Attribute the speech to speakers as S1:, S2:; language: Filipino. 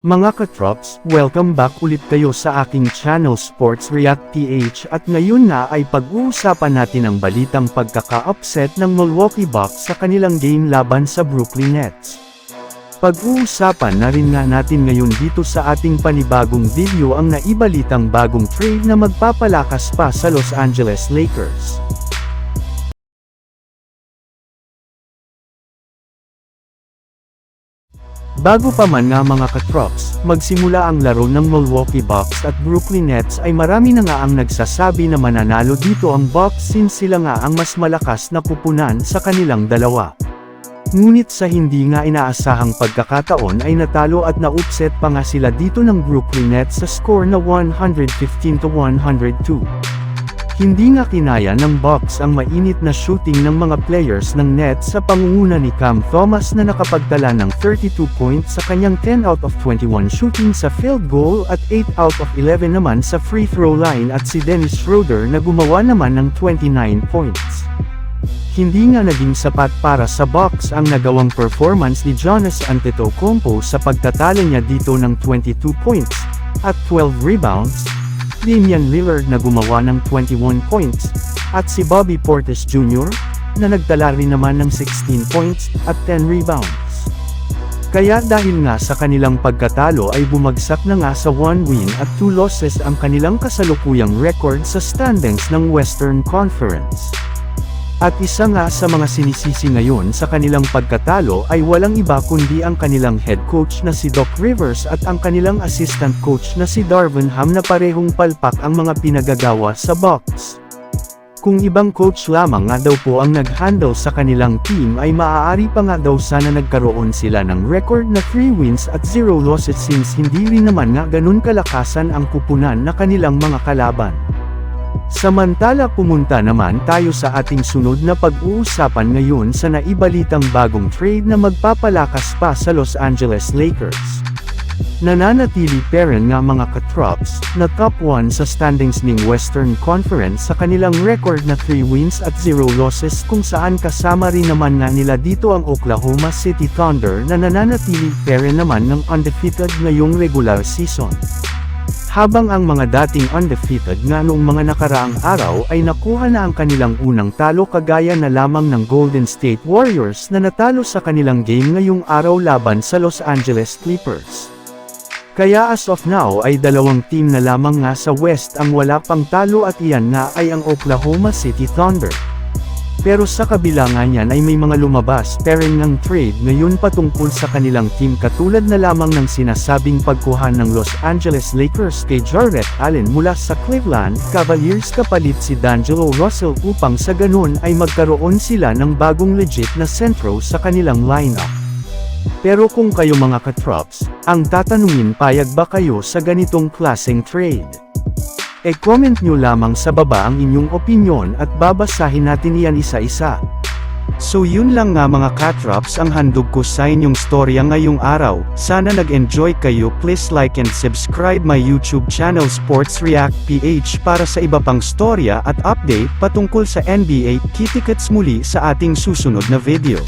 S1: Mga katrops, welcome back ulit kayo sa aking channel Sports React PH at ngayon na ay pag-uusapan natin ang balitang pagkaka-upset ng Milwaukee Bucks sa kanilang game laban sa Brooklyn Nets. Pag-uusapan na rin nga natin ngayon dito sa ating panibagong video ang naibalitang bagong trade na magpapalakas pa sa Los Angeles Lakers. Bago pa man nga mga katrops, magsimula ang laro ng Milwaukee Bucks at Brooklyn Nets ay marami na nga ang nagsasabi na mananalo dito ang Bucks since sila nga ang mas malakas na pupunan sa kanilang dalawa. Ngunit sa hindi nga inaasahang pagkakataon ay natalo at na-upset pa nga sila dito ng Brooklyn Nets sa score na 115 to 102. Hindi nga kinaya ng Bucks ang mainit na shooting ng mga players ng Nets sa pangunguna ni Cam Thomas na nakapagtala ng 32 points sa kanyang 10 out of 21 shooting sa field goal at 8 out of 11 naman sa free throw line at si Dennis Schroeder na gumawa naman ng 29 points. Hindi nga naging sapat para sa Bucks ang nagawang performance ni Jonas Antetokounmpo sa pagtatalo niya dito ng 22 points at 12 rebounds, Damian Lillard na gumawa ng 21 points, at si Bobby Portis Jr., na nagtala rin naman ng 16 points, at 10 rebounds. Kaya dahil nga sa kanilang pagkatalo ay bumagsak na nga sa 1 win at 2 losses ang kanilang kasalukuyang record sa standings ng Western Conference. At isa nga sa mga sinisisi ngayon sa kanilang pagkatalo ay walang iba kundi ang kanilang head coach na si Doc Rivers at ang kanilang assistant coach na si Darvin Ham na parehong palpak ang mga pinagagawa sa Bucks. Kung ibang coach lamang nga daw po ang nag-handle sa kanilang team ay maaari pa nga daw sana nagkaroon sila ng record na 3 wins at 0 losses since hindi rin naman nga ganun kalakasan ang kupunan na kanilang mga kalaban. Samantala pumunta naman tayo sa ating sunod na pag-uusapan ngayon sa naibalitang bagong trade na magpapalakas pa sa Los Angeles Lakers. Nananatili pa rin nga mga katrops, na top 1 sa standings ng Western Conference sa kanilang record na 3 wins at 0 losses kung saan kasama rin naman nga nila dito ang Oklahoma City Thunder na nananatili pa rin naman ng undefeated ngayong regular season. Habang ang mga dating undefeated nga noong mga nakaraang araw ay nakuha na ang kanilang unang talo kagaya na lamang ng Golden State Warriors na natalo sa kanilang game ngayong araw laban sa Los Angeles Clippers. Kaya as of now ay dalawang team na lamang nga sa West ang wala pang talo at iyan nga ay ang Oklahoma City Thunder. Pero sa kabila nga niyan ay may mga lumabas pairing ng trade ngayon patungkol sa kanilang team katulad na lamang ng sinasabing pagkuha ng Los Angeles Lakers kay Jarrett Allen mula sa Cleveland Cavaliers kapalit si D'Angelo Russell upang sa ganun ay magkaroon sila ng bagong legit na sentro sa kanilang lineup. Pero kung kayo mga katrops, ang tatanungin payag ba kayo sa ganitong klaseng trade? E-comment nyo lamang sa baba ang inyong opinyon at babasahin natin iyan isa-isa. So yun lang nga mga katrops ang handog ko sa inyong storya ngayong araw, sana nag-enjoy kayo please like and subscribe my YouTube channel Sports React PH para sa iba pang storya at update patungkol sa NBA, kitikets muli sa ating susunod na video.